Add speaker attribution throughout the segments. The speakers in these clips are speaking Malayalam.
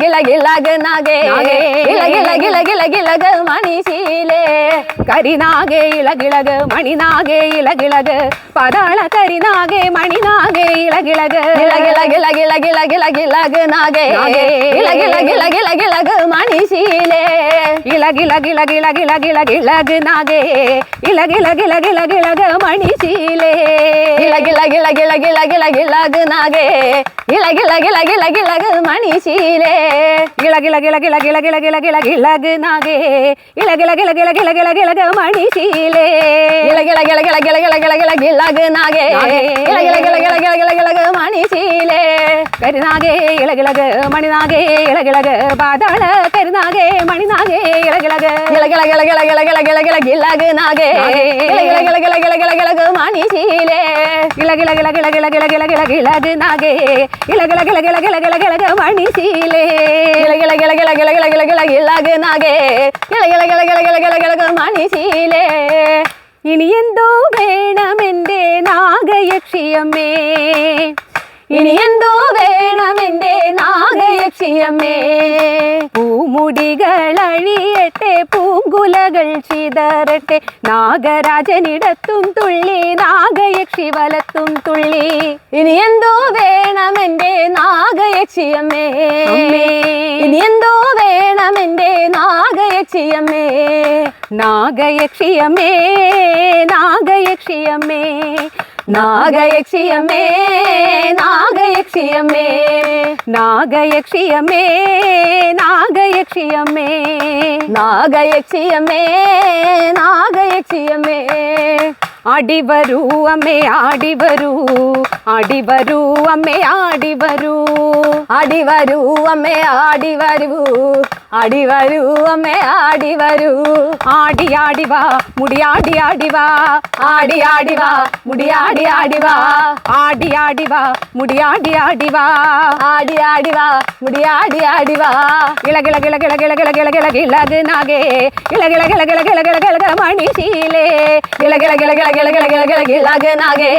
Speaker 1: ಗಿಲಗಿಲಗ ನಾಗೆ ಗಿಲಗಿಲ ಗಿಲಗಿಲಗ ಮಣಿಶೀಲೆ
Speaker 2: ಕರಿನಾಗೆ ಇಲಗಿಳಗ ಮಣಿನಾಗೆ ಇಲಗಿಳಗ ಪದಾಳ ಕರಿನಾಗೆ ಮಣಿನಾಗೆ ಇಲಗಿಳಗ ಗಿಲಗಿಲ
Speaker 1: ಗಿಲಗಿಲ ಗಿಲಗಿಲಗಿಲಗ ನಾಗೆ ಇಲಗಿಲ ಗಿಲಗಿಲ ಗಿಲಗ ಮಣಿಶೀಲೆ
Speaker 2: ಇಲಗಿಲ ಗಿಲಗಿಲ ಗಿಲಗಿಲ ಗಿಲಗ ನಾಗೆ ಇಲಗಿಲ ಗಿಲಗಿಲ ಗಿಲಗ ಮಣಿಶೀಲೆ ಇಲಗಿಲ
Speaker 1: ಗಿಲಗಿಲ ಗಿಲಗಿಲ ಗಿಲಗ ನಾಗೆ ഇളകി ഇളകി ഇളകി മണിശീലേ
Speaker 2: ഇളകി ഇളകി ഇളകി
Speaker 1: മണിശീലേ
Speaker 2: കരുനാഗേ ഇളകിളക് മണിനാഗേ ഇളകിളക് പാതാള കരുനാഗേ മണിനാഗേ ഇളകിളക്
Speaker 1: ഇളകിളക് ഇളകിളക് ഇളകിളക് മണിശീലേ
Speaker 2: ഇളകിളക് ഇളകിളക് இலகில கிள கிள கிள கிள கிள கிள மணி சீலே கிள
Speaker 1: கிள கிள கிள கிள கிள கிள கிள இலகு நகே
Speaker 2: கிள വേണമെൻ്റെ നാഗയക്ഷിയമ്മേ
Speaker 1: ഇനി എന്തോ നാഗയക്ഷിയമ്മേ
Speaker 2: പൂമുടികൾ അഴിയട്ടെ പൂങ്കുലകൾ ചിതറട്ടെ. നാഗരാജനിടത്തും തുള്ളി നാഗയക്ഷി വലത്തും തുള്ളി.
Speaker 1: ഇനി എന്തോ വേണമെന്റെ നാഗയക്ഷിയമ്മേ.
Speaker 2: ഇനി
Speaker 1: എന്തോ വേണമെന്റെ നാഗയക്ഷിയമ്മേ.
Speaker 2: നാഗയക്ഷിയമ്മേ നാഗയക്ഷിയമ്മേ.
Speaker 1: നാഗയക്ഷിയമ്മേ നാഗയക്ഷിയമ്മേ
Speaker 2: നാഗയക്ഷിയമ്മേ നാഗയക്ഷിയമ്മേ
Speaker 1: നാഗയക്ഷിയമ്മേ നാഗയക്ഷിയമ്മേ.
Speaker 2: ആടി വരൂ അമ്മേ ആടി വരൂ ആടി വരൂ അമ്മേ അടിവരൂ വരൂ
Speaker 1: ആടി വരൂ അമ്മേ ആടിവരൂ அடி வரு அம்மே ஆடி வரு
Speaker 2: ஆடி ஆடி வா முடியாடி ஆடி வா
Speaker 1: ஆடி ஆடி வா முடியாடி ஆடி வா
Speaker 2: ஆடி ஆடி வா முடியாடி ஆடி வா
Speaker 1: ஆடி ஆடி வா முடியாடி ஆடி வா
Speaker 2: இலகில கிள கிள கிள கிள கிள கிள கிழகு நாகே இலகில கிள கிள கிள கிள கிள கிள மணிசீலே இலகில கிள
Speaker 1: கிள கிள கிள கிள கிள கிழகு நாகே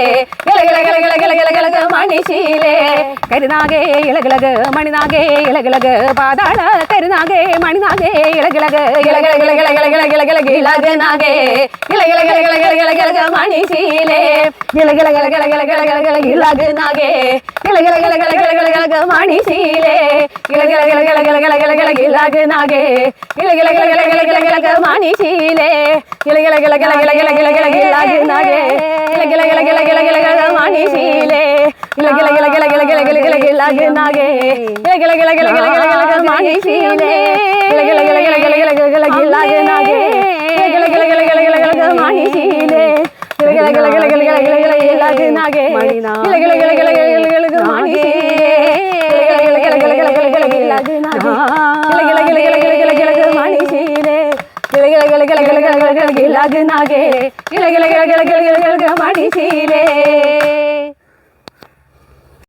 Speaker 1: இலகில கிள கிள கிள கிள கிழகு மணிசீலே
Speaker 2: கருநாகே இலகிலகு மணிநாகே இலகிலகு பாதாள கருநாகே நாகே மணி நாகே இலகிலகு
Speaker 1: இலகிலகிலகிலகிலகிலகிலகிலகிலகு இலகு நாகே இலகிலகிலகிலகிலகிலகிலக மணி சீலே இலகிலகிலகிலகிலகிலகிலகிலகு இலகு நாகே இலகிலகிலகிலகிலகிலகிலக மணி சீலே இலகிலகிலகிலகிலகிலகிலகிலகு நாகே இலகிலகிலகிலகிலகிலகிலக மணி சீலே இலகிலகிலகிலகிலகிலகிலகிலகு நாகே இலகிலகிலகிலகிலகிலக மணி சீலே இலகிலகில கிள கிள கிள கிள நாகே கிள